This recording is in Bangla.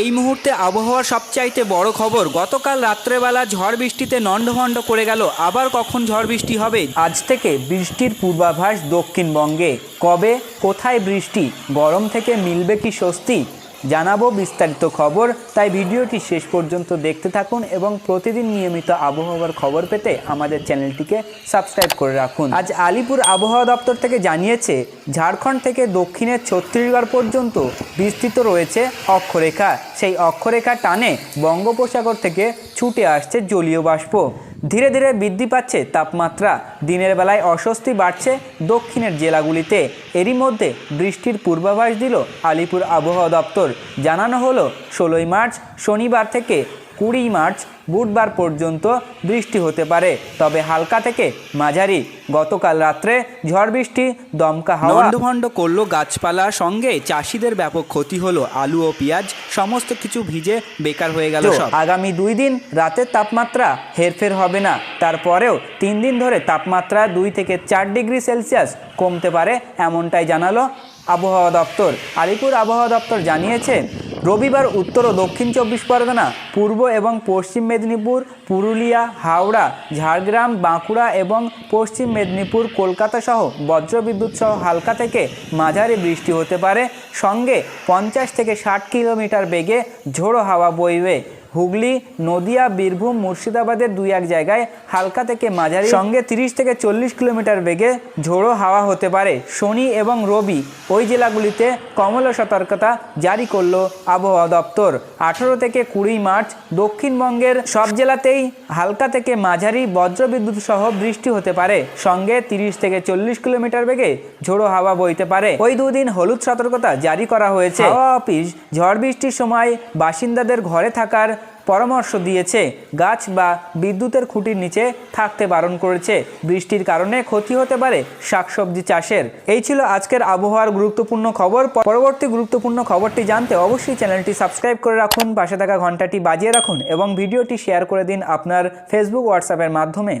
এই মুহূর্তে আবহাওয়ার সবচাইতে বড় খবর, গতকাল রাত্রেবেলা ঝড় বৃষ্টিতে নণ্ডভণ্ড করে গেল, আবার কখন ঝড় বৃষ্টি হবে? আজ থেকে বৃষ্টির পূর্বাভাস দক্ষিণবঙ্গে। কবে, কোথায় বৃষ্টি, গরম থেকে মিলবে কি স্বস্তি? জানাব বিস্তারিত খবর। তাই ভিডিওটি শেষ পর্যন্ত দেখতে থাকুন এবং প্রতিদিন নিয়মিত আবহাওয়ার খবর পেতে আমাদের চ্যানেলটিকে সাবস্ক্রাইব করে রাখুন। আজ আলিপুর আবহাওয়া দপ্তর থেকে জানিয়েছে, ঝাড়খণ্ড থেকে দক্ষিণের ছত্তিশগড় পর্যন্ত বিস্তৃত রয়েছে অক্ষরেখা। সেই অক্ষরেখা টানে বঙ্গোপসাগর থেকে ছুটে আসছে জলীয় বাষ্প। ধীরে ধীরে বৃদ্ধি পাচ্ছে তাপমাত্রা। দিনের বেলায় অস্বস্তি বাড়ছে দক্ষিণের জেলাগুলিতে। এরই মধ্যে বৃষ্টির পূর্বাভাস দিল আলিপুর আবহাওয়া দপ্তর। জানানো হলো, ষোলোই মার্চ শনিবার থেকে কুড়ি মার্চ বুধবার পর্যন্ত বৃষ্টি হতে পারে। তবে হালকা থেকে মাঝারি। গতকাল রাত্রে ঝড় বৃষ্টি দমকা হাওয়া লণ্ডভণ্ড করল গাছপালা সঙ্গে। চাষিদের ব্যাপক ক্ষতি হলো আলু ও পেঁয়াজ সমস্ত কিছু ভিজে বেকার হয়ে গেল আগামী দুই দিন রাতের তাপমাত্রা হেরফের হবে না। তারপরেও তিন দিন ধরে তাপমাত্রা দুই থেকে চার ডিগ্রি সেলসিয়াস কমতে পারে এমনটাই জানালো আবহাওয়া দপ্তর। আলিপুর আবহাওয়া দপ্তর জানিয়েছে রবিবার উত্তর ও দক্ষিণ চব্বিশ পরগনা, পূর্ব এবং পশ্চিম মেদিনীপুর, পুরুলিয়া, হাওড়া, ঝাড়গ্রাম, বাঁকুড়া এবং পশ্চিম মেদিনীপুর, কলকাতা সহ বজ্রবিদ্যুৎ সহ হালকা থেকে মাঝারি বৃষ্টি হতে পারে। সঙ্গে পঞ্চাশ থেকে ষাট কিলোমিটার বেগে ঝোড়ো হাওয়া বইবে। হুগলি, নদিয়া, বীরভূম, মুর্শিদাবাদের দুই এক জায়গায় হালকা থেকে মাঝারি। সঙ্গে তিরিশ থেকে চল্লিশ কিলোমিটার বেগে ঝোড়ো হাওয়া হতে পারে। শনি এবং রবি ওই জেলাগুলিতে কমলা সতর্কতা জারি করল আবহাওয়া দপ্তর। আঠারো থেকে কুড়ি মার্চ দক্ষিণবঙ্গের সব জেলাতেই হালকা থেকে মাঝারি বজ্রবিদ্যুৎ সহ বৃষ্টি হতে পারে। সঙ্গে তিরিশ থেকে চল্লিশ কিলোমিটার বেগে ঝোড়ো হাওয়া বইতে পারে। ওই দুদিন হলুদ সতর্কতা জারি করা হয়েছে। হাওয়া অফিস ঝড় বৃষ্টির সময় বাসিন্দাদের ঘরে থাকার পরামর্শ দিয়েছে, গাছ বা বিদ্যুতের খুঁটির নিচে থাকতে বারণ করেছে। বৃষ্টির কারণে ক্ষতি হতে পারে শাকসবজি চাষের। এই ছিল আজকের আবহাওয়ার গুরুত্বপূর্ণ খবর। পরবর্তী গুরুত্বপূর্ণ খবরটি জানতে অবশ্যই চ্যানেলটি সাবস্ক্রাইব করে রাখুন, পাশে থাকা ঘন্টাটি বাজিয়ে রাখুন এবং ভিডিওটি শেয়ার করে দিন আপনার ফেসবুক হোয়াটসঅ্যাপের মাধ্যমে।